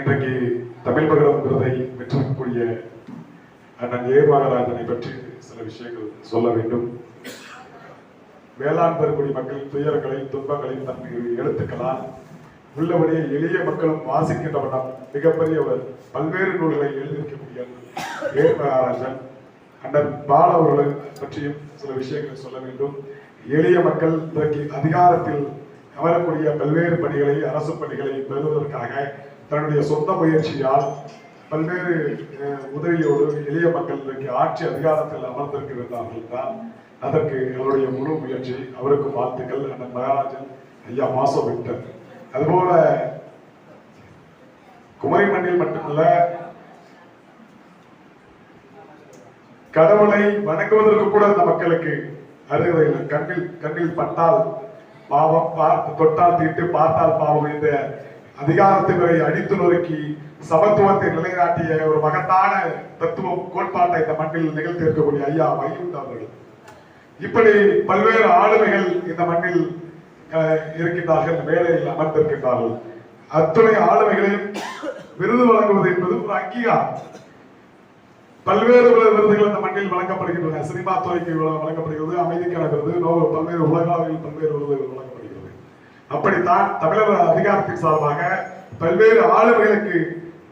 இன்றைக்கு தமிழ் மகரம் விருதை பெற்றிருக்கக்கூடிய அண்ணன் ஏ மகாராஜனை பற்றி சில விஷயங்கள் சொல்ல வேண்டும். வேளாண் பெருங்குடி மக்களின் துயரங்களையும் துன்பங்களையும் தன் எழுத்துக்களால் உள்ளபடியே எளிய மக்களும் வாசிக்கின்ற வண்ணம் மிகப்பெரிய ஒரு பல்வேறு நூல்களை எழுதியிருக்கக்கூடிய ஏ அண்ணன் பால அவர்களை பற்றியும் சில விஷயங்களை சொல்ல வேண்டும். எளிய மக்கள் இன்றைக்கு அதிகாரத்தில் அமரக்கூடிய பல்வேறு பணிகளை அரசு பணிகளை பெறுவதற்காக தன்னுடைய சொந்த முயற்சியால் பல்வேறு அஹ், உதவியோடு எளிய மக்கள் இன்றைக்கு ஆட்சி அதிகாரத்தில் அமர்ந்திருக்கிறார்கள் தான் அதற்கு அவருடைய முழு முயற்சி அவருக்கு வாழ்த்துக்கள். அண்ணன் மகாராஜன் ஐயா மாசோ விக்டர் அதுபோல குமரி மண்ணில் மட்டுமல்ல கடவுளை வணங்குவதற்கு கூட அந்த மக்களுக்கு அருகதை இல்லை. கண்ணில் கண்ணில் பட்டால் பாவம் தொட்டால் தீட்டு பார்த்தால் பாவம் இந்த அதிகாரத்தினரை அடித்து நொறுக்கி சமத்துவத்தை நிலைநாட்டிய ஒரு மகத்தான தத்துவம் கோட்பாட்டை இந்த மண்ணில் நிகழ்த்தி இருக்கக்கூடிய ஐயா வைகுண்ட அவர்கள். இப்படி பல்வேறு ஆளுமைகள் இந்த மண்ணில் இருக்கின்றார்கள் இந்த அமர்ந்திருக்கின்றார்கள். அத்துணை ஆளுமைகளையும் விருது வழங்குவது என்பது ஒரு அங்கீகாரம். பல்வேறு விருதுகள் இந்த மண்ணில் வழங்கப்படுகின்றன. சினிமா துறைக்கு வழங்கப்படுகிறது அமைதிக்கான விருது பல்வேறு உலகளவில் பல்வேறு விருதுகள் வழங்கப்படுகிறது அப்படித்தான் தமிழர் அதிகாரத்தின் சார்பாக பல்வேறு ஆளுமைகளுக்கு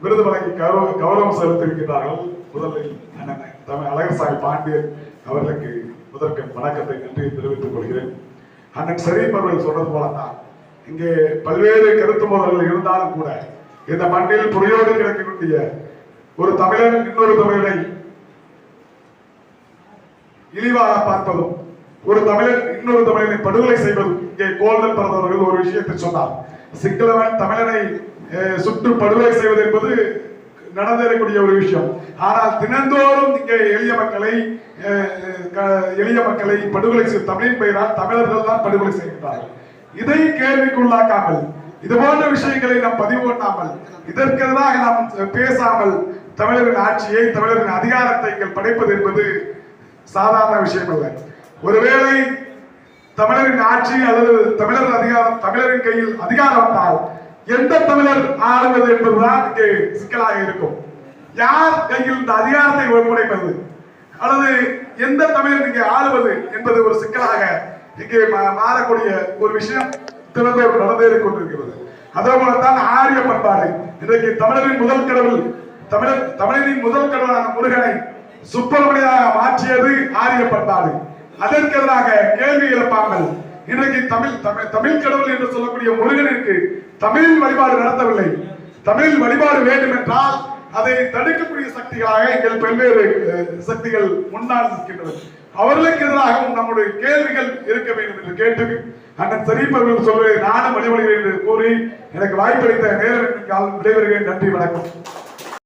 விருது வழங்கி கௌரவ கௌரவம் செலுத்தியிருக்கிறார்கள் முதலில் தமிழ் அழகர்சாமி பாண்டியன் அவர்களுக்கு முதற்கு வணக்கத்தை நன்றி தெரிவித்துக் கொள்கிறேன். அண்ணன் சரீப் அவர்கள் சொன்னது போலத்தான் இங்கே பல்வேறு கருத்து மோதல்கள் இருந்தாலும் கூட இந்த மண்ணில் புரியோடு கிடைக்கக்கூடிய ஒரு தமிழன் இன்னொரு தமிழனை இழிவாக பார்ப்பதும் ஒரு தமிழன் இன்னொரு தமிழனை படுகொலை செய்வதும் இங்கே கோல்டன் பிறந்தவர்கள் ஒரு விஷயத்தை சொன்னார். சிங்களவன் தமிழனை சுற்று படுகொலை செய்வது என்பது நடந்தேறக்கூடிய ஒரு விஷயம். ஆனால் தினந்தோறும் இங்கே எளிய மக்களை க- எளிய மக்களை படுகொலை செய்யும் தமிழின் பெயரால் தமிழர்கள் தான் படுகொலை செய்கின்றார்கள். இதை கேள்விக்குள்ளாக்காமல் இது போன்ற விஷயங்களை நாம் பதிவு பண்ணாமல் இதற்கு எதிராக நாம் பேசாமல் தமிழரின் ஆட்சியை தமிழரின் அதிகாரத்தை படைப்பது என்பது சாதாரண விஷயம் அல்ல ஒருவேளை தமிழரின் ஆட்சி அல்லது தமிழர் அதிகாரம் தமிழரின் கையில் அதிகாரம் வந்தால் எந்த தமிழர் ஆளுவது என்பதுதான் இங்கே சிக்கலாக இருக்கும். யார் கையில் இந்த அதிகாரத்தை ஒப்படைப்பது? அல்லது எந்த தமிழர் இங்கே ஆளுவது என்பது ஒரு சிக்கலாக இங்கே மா- மாறக்கூடிய ஒரு விஷயம் திறந்தோர் நடந்தேறிக் கொண்டிருக்கிறது. அதே போலத்தான் ஆரிய பண்பாடு. இன்றைக்கு தமிழரின் முதல் கடவுள் தமிழர் தமிழரின் முதல் கடவுளான முருகனை சுப்பிரமணியாக மாற்றியது ஆரிய பண்பாடு. அதற்கு எதிராக கேள்வி எழுப்பாமல் இன்றைக்கு தமிழ் தமிழ் தமிழ் கடவுள் என்று சொல்லக்கூடிய முருகனிற்கு தமிழ் வழிபாடு நடத்தவில்லை. தமிழ் வழிபாடு வேண்டும் என்றால் அதை தடுக்கக்கூடிய சக்திகளாக எங்கள் பல்வேறு சக்திகள் முன்னால் இருக்கின்றன அவர்களுக்கு எதிராகவும் நம்முடைய கேள்விகள் இருக்க வேண்டும் என்று கேட்டு அண்ணன் சரீப் அவர்கள் சொல்வதை நானும் வழிபடுகிறேன் என்று கூறி எனக்கு வாய்ப்பளித்த நேரம் விடைபெறுகிறேன். நன்றி வணக்கம்.